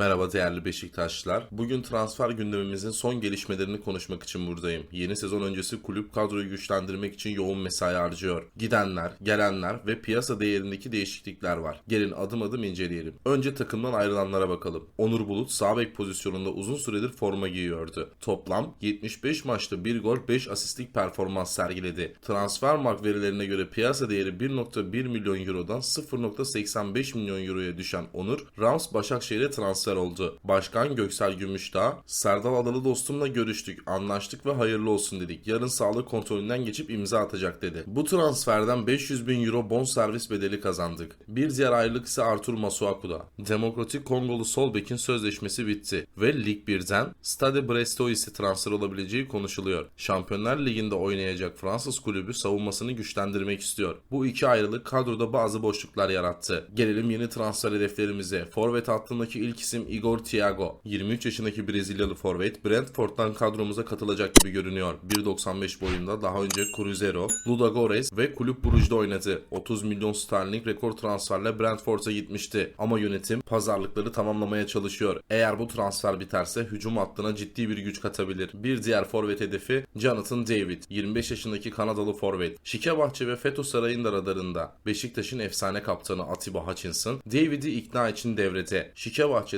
Merhaba değerli Beşiktaşlılar. Bugün transfer gündemimizin son gelişmelerini konuşmak için buradayım. Yeni sezon öncesi kulüp kadroyu güçlendirmek için yoğun mesai harcıyor. Gidenler, gelenler ve piyasa değerindeki değişiklikler var. Gelin adım adım inceleyelim. Önce takımdan ayrılanlara bakalım. Onur Bulut sağ bek pozisyonunda uzun süredir forma giyiyordu. Toplam 75 maçta 1 gol 5 asistlik performans sergiledi. Transfermarkt verilerine göre piyasa değeri 1.1 milyon eurodan 0.85 milyon euroya düşen Onur, Rams Başakşehir'e transfer oldu. Başkan Göksel Gümüşdağ, Serdal Adalı dostumla görüştük, anlaştık ve hayırlı olsun dedik. Yarın sağlık kontrolünden geçip imza atacak dedi. Bu transferden 500 bin euro bon servis bedeli kazandık. Bir diğer ayrılık ise Artur Masuaku'da. Demokratik Kongolu sol bekin sözleşmesi bitti ve Lig 1'den Stade Brestois'e transfer olabileceği konuşuluyor. Şampiyonlar Ligi'nde oynayacak Fransız kulübü savunmasını güçlendirmek istiyor. Bu iki ayrılık kadroda bazı boşluklar yarattı. Gelelim yeni transfer hedeflerimize. Forvet hattındaki ilk isim Igor Thiago. 23 yaşındaki Brezilyalı forvet Brentford'dan kadromuza katılacak gibi görünüyor. 1.95 boyunda daha önce Cruzeiro, Ludogorets ve Kulüp Brugge'de oynadı. 30 milyon sterlin rekor transferle Brentford'a gitmişti. Ama yönetim pazarlıkları tamamlamaya çalışıyor. Eğer bu transfer biterse hücum hattına ciddi bir güç katabilir. Bir diğer forvet hedefi Jonathan David. 25 yaşındaki Kanadalı forvet. Şikebahçe ve Feto Saray'ın da radarında. Beşiktaş'ın efsane kaptanı Atiba Hutchinson, David'i ikna için devrede.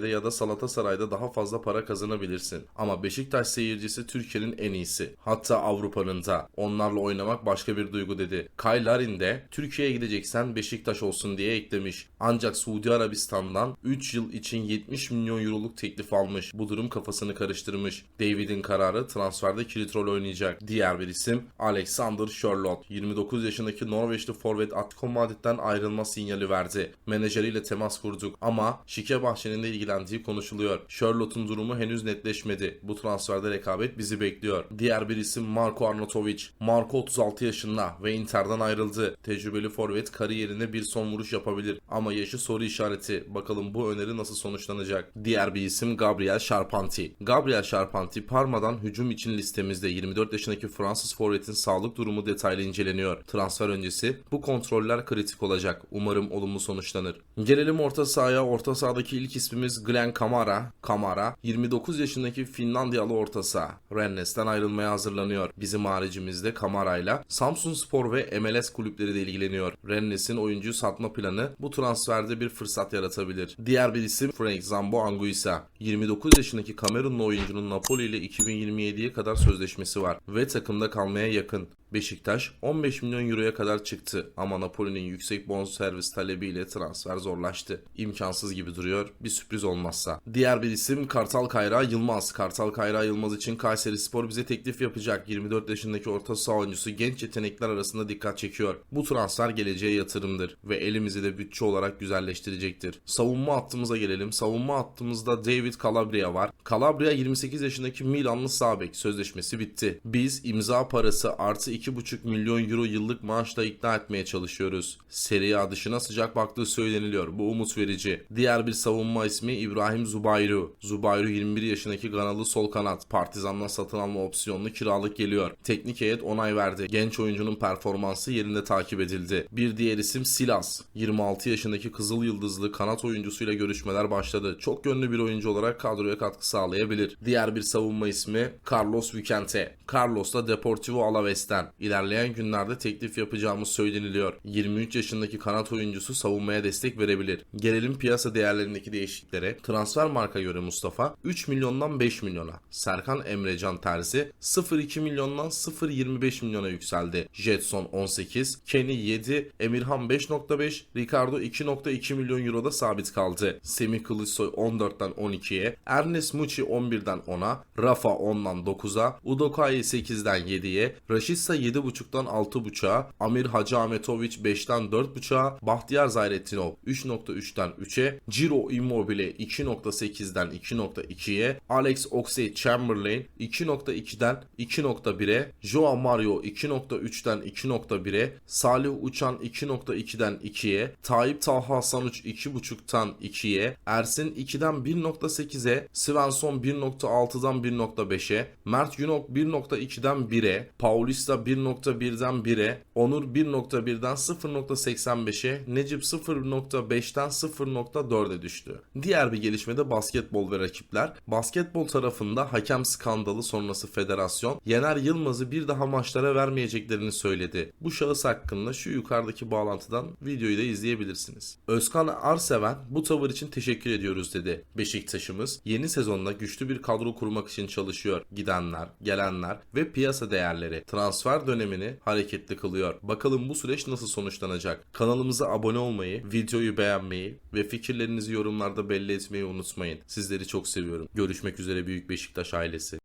Şikebahçe'de ya da Salatasaray'da daha fazla para kazanabilirsin. Ama Beşiktaş seyircisi Türkiye'nin en iyisi. Hatta Avrupa'nın da. Onlarla oynamak başka bir duygu dedi. Kyle Larin de Türkiye'ye gideceksen Beşiktaş olsun diye eklemiş. Ancak Suudi Arabistan'dan 3 yıl için 70 milyon euroluk teklif almış. Bu durum kafasını karıştırmış. David'in kararı transferde kilit rol oynayacak. Diğer bir isim Alexander Charlotte. 29 yaşındaki Norveçli forvet Atletico Madrid'den ayrılma sinyali verdi. Menajeriyle temas kurduk ama Şike Bahçe'nin de ilgilendiği konuşuluyor. Charlotte'un durumu henüz netleşmedi. Bu transferde rekabet bizi bekliyor. Diğer bir isim Marko Arnautovic. Marko 36 yaşında ve Inter'den ayrıldı. Tecrübeli forvet kariyerine bir son vuruş yapabilir ama yaşı soru işareti. Bakalım bu öneri nasıl sonuçlanacak? Diğer bir isim Gabriel Charpentier. Gabriel Charpentier Parma'dan hücum için listemizde 24 yaşındaki Fransız forvetin sağlık durumu detaylı inceleniyor. Transfer öncesi bu kontroller kritik olacak. Umarım olumlu sonuçlanır. Gelelim orta sahaya. Orta sahadaki ilk ismimiz Glenn Kamara. Kamara 29 yaşındaki Finlandiyalı orta saha. Rennes'ten ayrılmaya hazırlanıyor. Bizim haricimizde Kamara'yla Samsun Spor ve MLS kulüpleri de ilgileniyor. Rennes'in oyuncuyu satma planı bu transferde bir fırsat yaratabilir. Diğer bir isim Frank Zambo Anguissa. 29 yaşındaki Kamerunlu oyuncunun Napoli ile 2027'ye kadar sözleşmesi var ve takımda kalmaya yakın. Beşiktaş 15 milyon euroya kadar çıktı ama Napoli'nin yüksek bonservis talebiyle transfer zorlaştı. İmkansız gibi duruyor bir sürpriz olmazsa. Diğer bir isim Kartal Kayra Yılmaz. Kartal Kayra Yılmaz için Kayseri Spor bize teklif yapacak. 24 yaşındaki orta saha oyuncusu genç yetenekler arasında dikkat çekiyor. Bu transfer geleceğe yatırımdır ve elimizi de bütçe olarak güzelleştirecektir. Savunma hattımıza gelelim. Savunma hattımızda David Calabria var. Calabria 28 yaşındaki Milanlı sağ bek sözleşmesi bitti. Biz imza parası artı 2,5 milyon euro yıllık maaşla ikna etmeye çalışıyoruz. Serie A dışına sıcak baktığı söyleniliyor. Bu umut verici. Diğer bir savunma ismi İbrahim Zubayru. Zubayru 21 yaşındaki Ganalı sol kanat. Partizan'dan satın alma opsiyonlu kiralık geliyor. Teknik heyet onay verdi. Genç oyuncunun performansı yerinde takip edildi. Bir diğer isim Silas. 26 yaşındaki Kızıl Yıldızlı kanat oyuncusuyla görüşmeler başladı. Çok yönlü bir oyuncu olarak kadroya katkı sağlayabilir. Diğer bir savunma ismi Carlos Vicente. Carlos da Deportivo Alaves'ten. İlerleyen günlerde teklif yapacağımız söyleniliyor. 23 yaşındaki kanat oyuncusu savunmaya destek verebilir. Gelelim piyasa değerlerindeki değişikliklere. Transfer marka göre Mustafa 3 milyondan 5 milyona. Serkan Emrecan Terzi 0.2 milyondan 0.25 milyona yükseldi. Jetson 18, Kenny 7, Emirhan 5.5, Ricardo 2.2 milyon euroda sabit kaldı. Semih Kılıçsoy 14'ten 12'ye, Ernest Muçi 11'den 10'a, Rafa 10'dan 9'a, Udokai 8'den 7'ye, Raşitsa 7.5'tan 6.5'a, Amir Hacı Ahmetoviç 5'ten 4.5'a, Bahtiyar Zayrettinov 3.3'ten 3'e, Ciro Immobile 2.8'den 2.2'ye, Alex Oxlade-Chamberlain 2.2'den 2.1'e, Joao Mario 2.3'ten 2.1'e, Salih Uçan 2.2'den 2'ye, Tayyip Talha Sanuç 2.5'tan 2'ye, Ersin 2'den 1.8'e, Svensson 1.6'dan 1.5'e, Mert Günok 1.2'den 1'e, Paulista 1.1'den 1'e, Onur 1.1'den 0.85'e, Necip 0.5'ten 0.4'e düştü. Diğer bir gelişmede basketbol ve rakipler. Basketbol tarafında hakem skandalı sonrası federasyon Yener Yılmaz'ı bir daha maçlara vermeyeceklerini söyledi. Bu şahıs hakkında şu yukarıdaki bağlantıdan videoyu da izleyebilirsiniz. Özkan Arseven bu tavır için teşekkür ediyoruz dedi. Beşiktaş'ımız yeni sezonda güçlü bir kadro kurmak için çalışıyor. Gidenler, gelenler ve piyasa değerleri transfer dönemini hareketli kılıyor. Bakalım bu süreç nasıl sonuçlanacak? Kanalımıza abone olmayı, videoyu beğenmeyi ve fikirlerinizi yorumlarda belli etmeyi unutmayın. Sizleri çok seviyorum. Görüşmek üzere Büyük Beşiktaş ailesi.